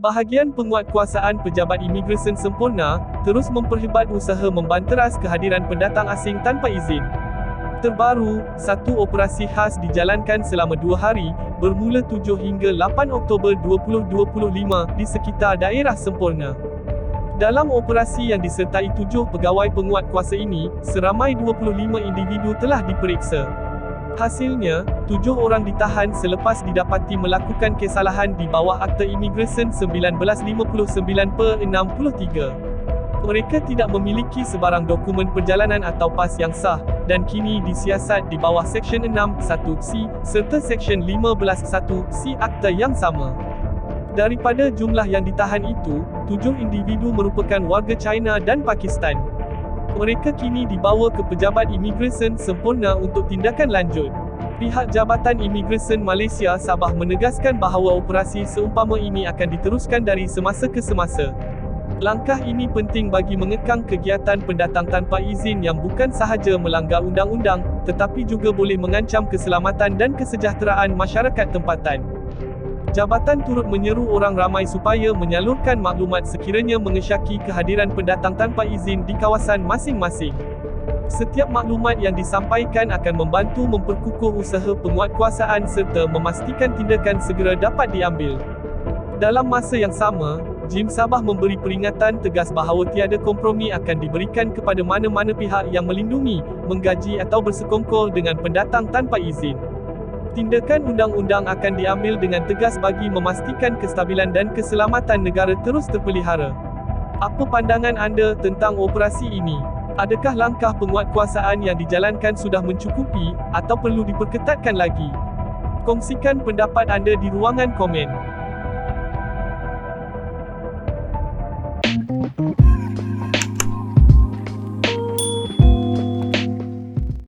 Bahagian penguatkuasaan pejabat imigresen sempurna, terus memperhebat usaha membanteras kehadiran pendatang asing tanpa izin. Terbaru, satu operasi khas dijalankan selama dua hari, bermula 7 hingga 8 Oktober 2025 di sekitar daerah sempurna. Dalam operasi yang disertai tujuh pegawai penguat kuasa ini, seramai 25 individu telah diperiksa. Hasilnya, tujuh orang ditahan selepas didapati melakukan kesalahan di bawah Akta Imigresen 1959 per 63. Mereka tidak memiliki sebarang dokumen perjalanan atau pas yang sah, dan kini disiasat di bawah Seksyen 6(1)(c) serta Seksyen 15(1)(c) Akta yang sama. Daripada jumlah yang ditahan itu, tujuh individu merupakan warga China dan Pakistan. Mereka kini dibawa ke Pejabat Imigresen sempurna untuk tindakan lanjut. Pihak Jabatan Imigresen Malaysia Sabah menegaskan bahawa operasi seumpama ini akan diteruskan dari semasa ke semasa. Langkah ini penting bagi mengekang kegiatan pendatang tanpa izin yang bukan sahaja melanggar undang-undang, tetapi juga boleh mengancam keselamatan dan kesejahteraan masyarakat tempatan. Jabatan turut menyeru orang ramai supaya menyalurkan maklumat sekiranya mengesyaki kehadiran pendatang tanpa izin di kawasan masing-masing. Setiap maklumat yang disampaikan akan membantu memperkukuh usaha penguatkuasaan serta memastikan tindakan segera dapat diambil. Dalam masa yang sama, Jim Sabah memberi peringatan tegas bahawa tiada kompromi akan diberikan kepada mana-mana pihak yang melindungi, menggaji atau bersekongkol dengan pendatang tanpa izin. Tindakan undang-undang akan diambil dengan tegas bagi memastikan kestabilan dan keselamatan negara terus terpelihara. Apa pandangan anda tentang operasi ini? Adakah langkah penguatkuasaan yang dijalankan sudah mencukupi, atau perlu diperketatkan lagi? Kongsikan pendapat anda di ruangan komen.